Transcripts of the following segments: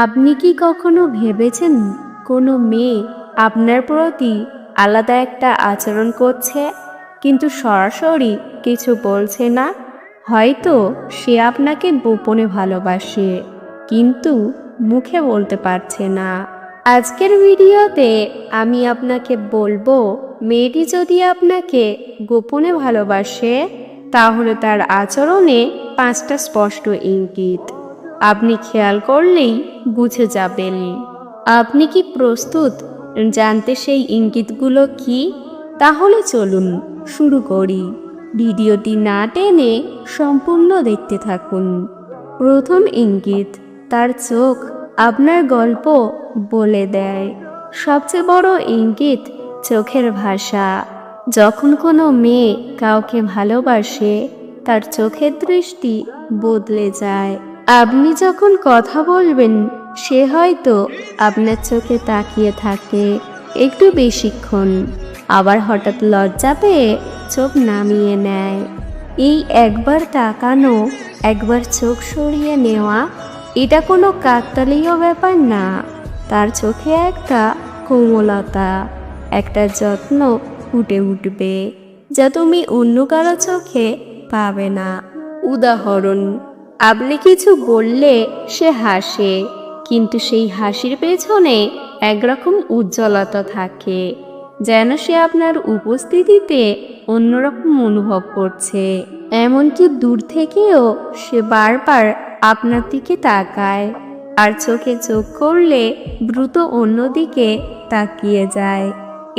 আপনি কি কখনো ভেবেছেন কোনো মেয়ে আপনার প্রতি আলাদা একটা আচরণ করছে? কিন্তু সরাসরি কিছু বলছে না। হয়তো সে আপনাকে গোপনে ভালোবাসে, কিন্তু মুখে বলতে পারছে না। আজকের ভিডিওতে আমি আপনাকে বলব, মেয়েটি যদি আপনাকে গোপনে ভালোবাসে, তাহলে তার আচরণে পাঁচটা স্পষ্ট ইঙ্গিত। আপনি খেয়াল করলেই বুঝে যাবেন। আপনি কি প্রস্তুত? জানতে সেই ইঙ্গিতগুলো কি? তাহলে চলুন শুরু করি। ভিডিওটি না টেনে সম্পূর্ণ দেখতে থাকুন। প্রথম ইঙ্গিত, তার চোখ আপনার গল্প বলে দেয়। সবচেয়ে বড় ইঙ্গিত, চোখের ভাষা। যখন কোনো মেয়ে কাউকে ভালোবাসে, তার চোখের দৃষ্টি বদলে যায়। আপনি যখন কথা বলবেন, সে হয়তো আপনার চোখে তাকিয়ে থাকে। একটু বেশিক্ষণ, আবার হঠাৎ লজ্জা পেয়ে চোখ নামিয়ে নেয়। এই একবার তাকানো, একবার চোখ সরিয়ে নেওয়া, এটা কোনো কাকতালীয় ব্যাপার না। তার চোখে একটা কোমলতা, একটা যত্ন ফুটে উঠবে, যা তুমি অন্য কারও চোখে পাবে না। উদাহরণ আপনি কিছু বললে সে হাসে, কিন্তু সেই হাসির পেছনে একরকম উজ্জ্বলতা থাকে, যেন সে আপনার উপস্থিতিতে অন্যরকম অনুভব করছে। এমনকি দূর থেকেও সে বারবার আপনার দিকে তাকায়, আর চোখে চোখ করলে দ্রুত অন্যদিকে তাকিয়ে যায়।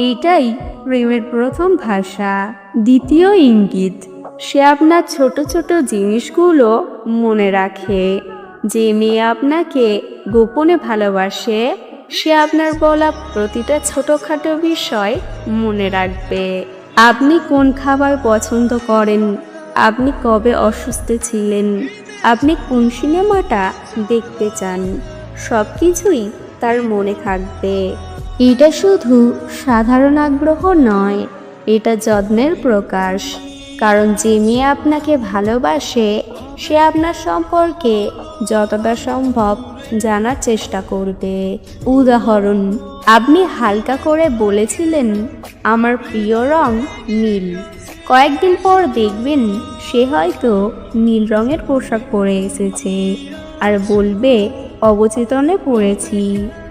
এটাই প্রেমের প্রথম ভাষা, দ্বিতীয় ইঙ্গিত। সে আপনার ছোট ছোট জিনিসগুলো মনে রাখে। যে মেয়ে আপনাকে গোপনে ভালোবাসে, সে আপনার বলা প্রতিটা ছোটোখাটো বিষয় মনে রাখবে। আপনি কোন খাবার পছন্দ করেন? আপনি কবে অসুস্থ ছিলেন? আপনি কোন সিনেমাটা দেখতে চান? সব কিছুই তার মনে থাকবে। এটা শুধু সাধারণ আগ্রহ নয়, এটা যত্নের প্রকাশ। কারণ যে মেয়ে আপনাকে ভালোবাসে, সে আপনার সম্পর্কে যতটা সম্ভব জানার চেষ্টা করবে। উদাহরণ, আপনি হালকা করে বলেছিলেন, আমার প্রিয় রং নীল। কয়েকদিন পর দেখবেন সে হয়তো নীল রঙের পোশাক পরে এসেছে আর বলবে, অবচেতনে পড়েছি।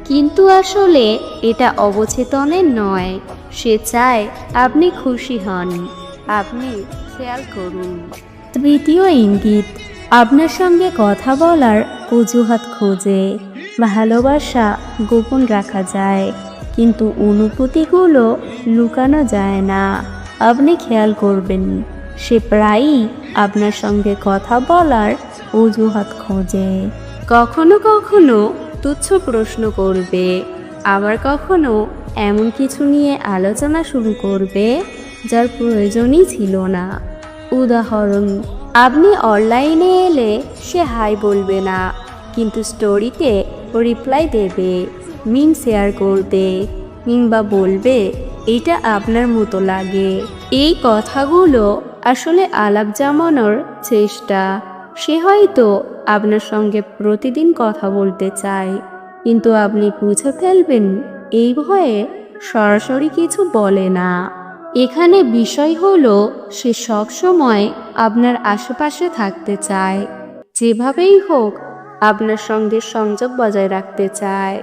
কিন্তু আসলে এটা অবচেতনে নয়, সে চায় আপনি খুশি হন। আপনি খেয়াল করুন। তৃতীয় ইঙ্গিত, আপনার সঙ্গে কথা বলার অজুহাত খোঁজে। ভালোবাসা গোপন রাখা যায়, কিন্তু অনুভূতিগুলো লুকানো যায় না। আপনি খেয়াল করবেন, সে প্রায়ই আপনার সঙ্গে কথা বলার অজুহাত খোঁজে। কখনো কখনো তুচ্ছ প্রশ্ন করবে, আবার কখনো এমন কিছু নিয়ে আলোচনা শুরু করবে। যার প্রয়োজনই ছিল না। উদাহরণ, আপনি অনলাইনে এলে সে হাই বলবে না, কিন্তু স্টোরিতে রিপ্লাই দেবে, মিম শেয়ার করবে, কিংবা বলবে এটা আপনার মতো লাগে। এই কথাগুলো আসলে আলাপ জমানোর চেষ্টা। সে হয়তো আপনার সঙ্গে প্রতিদিন কথা বলতে চায়, কিন্তু আপনি বুঝে ফেলবেন, এই ভয়ে সরাসরি কিছু বলে না। এখানে বিষয় হলো, সে সবসময় আপনার আশেপাশে থাকতে চায়। যেভাবেই হোক, আপনার সঙ্গে সংযোগ বজায় রাখতে চায়।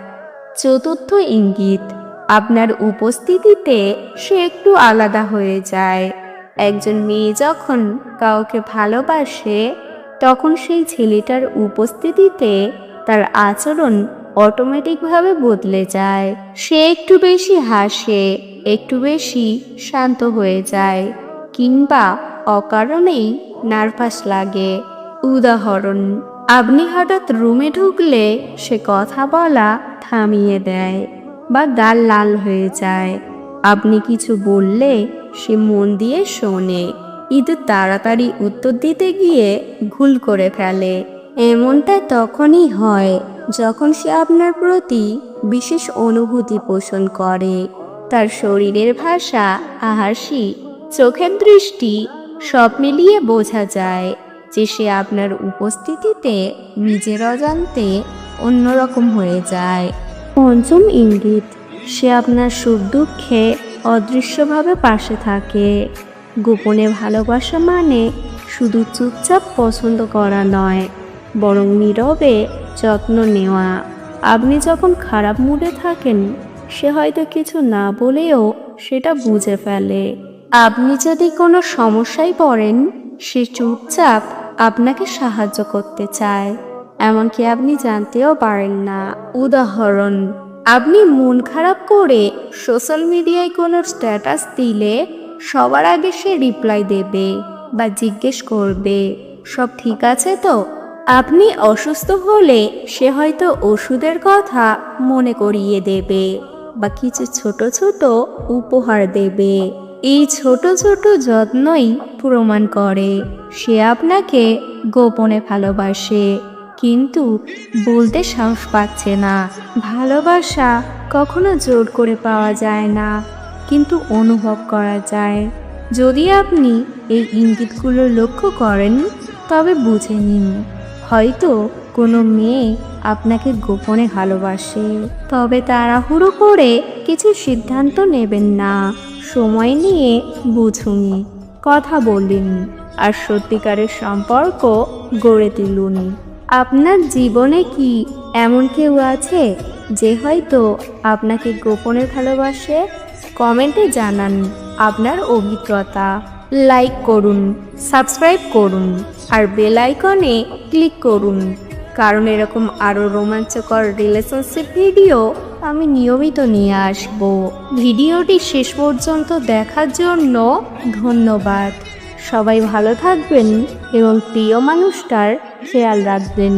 চতুর্থ ইঙ্গিত, আপনার উপস্থিতিতে সে একটু আলাদা হয়ে যায়। একজন মেয়ে যখন কাউকে ভালোবাসে, তখন সেই ছেলেটার উপস্থিতিতে তার আচরণ অটোমেটিকভাবে বদলে যায়। সে একটু বেশি হাসে একটু বেশি শান্ত হয়ে যায় কিংবা অকারণেই নার্ভাস লাগে। উদাহরণ, আপনি হঠাৎ রুমে ঢুকলে সে কথা বলা থামিয়ে দেয় বা গাল লাল হয়ে যায়। আপনি কিছু বললে সে মন দিয়ে শোনে। কিন্তু তাড়াতাড়ি উত্তর দিতে গিয়ে ভুল করে ফেলে। এমনটা তখনই হয় যখন সে আপনার প্রতি বিশেষ অনুভূতি পোষণ করে। তার শরীরের ভাষা হাসি চোখের দৃষ্টি সব মিলিয়ে বোঝা যায় যে সে আপনার উপস্থিতিতে নিজের অজান্তে অন্যরকম হয়ে যায়। পঞ্চম ইঙ্গিত, সে আপনার সুখ দুঃখে অদৃশ্যভাবে পাশে থাকে। গোপনে ভালোবাসা মানে শুধু চুপচাপ পছন্দ করা নয়, বরং নীরবে যত্ন নেওয়া। আপনি যখন খারাপ মুডে থাকেন সে হয়তো কিছু না বলেও সেটা বুঝে ফেলে। আপনি যদি কোনো সমস্যায় পড়েন, সে চুপচাপ আপনাকে সাহায্য করতে চায়। এমনকি আপনি জানতেও পারেন না। উদাহরণ, আপনি মন খারাপ করে সোশ্যাল মিডিয়ায় কোনো স্ট্যাটাস দিলে সবার আগে সে রিপ্লাই দেবে বা জিজ্ঞেস করবে, সব ঠিক আছে তো? আপনি অসুস্থ হলে সে হয়তো ওষুধের কথা মনে করিয়ে দেবে। বা কিছু ছোট ছোট উপহার দেবে। এই ছোট ছোট যত্নই প্রমাণ করে। সে আপনাকে গোপনে ভালোবাসে। কিন্তু বলতে সাহস পাচ্ছে না। ভালোবাসা কখনো জোর করে পাওয়া যায় না, কিন্তু অনুভব করা যায়। যদি আপনি এই ইঙ্গিতগুলো লক্ষ্য করেন, তবে বুঝে নিন। হয়তো কোনো মেয়ে আপনাকে গোপনে ভালোবাসে। তবে তাড়াহুড়ো করে কিছু সিদ্ধান্ত নেবেন না। সময় নিয়ে বুঝুন কথা বলুন আর সত্যিকারের সম্পর্ক গড়ে তুলুন আপনার জীবনে কি এমন কেউ আছে যে হয়তো আপনাকে গোপনে ভালোবাসে? কমেন্টে জানান আপনার অভিজ্ঞতা। লাইক করুন, সাবস্ক্রাইব করুন, আর বেল আইকনে ক্লিক করুন। কারণ এরকম আরও রোমাঞ্চকর রিলেশনশিপ ভিডিও আমি নিয়মিত নিয়ে আসব। ভিডিওটি শেষ পর্যন্ত দেখার জন্য ধন্যবাদ। সবাই ভালো থাকবেন এবং প্রিয় মানুষটার খেয়াল রাখবেন।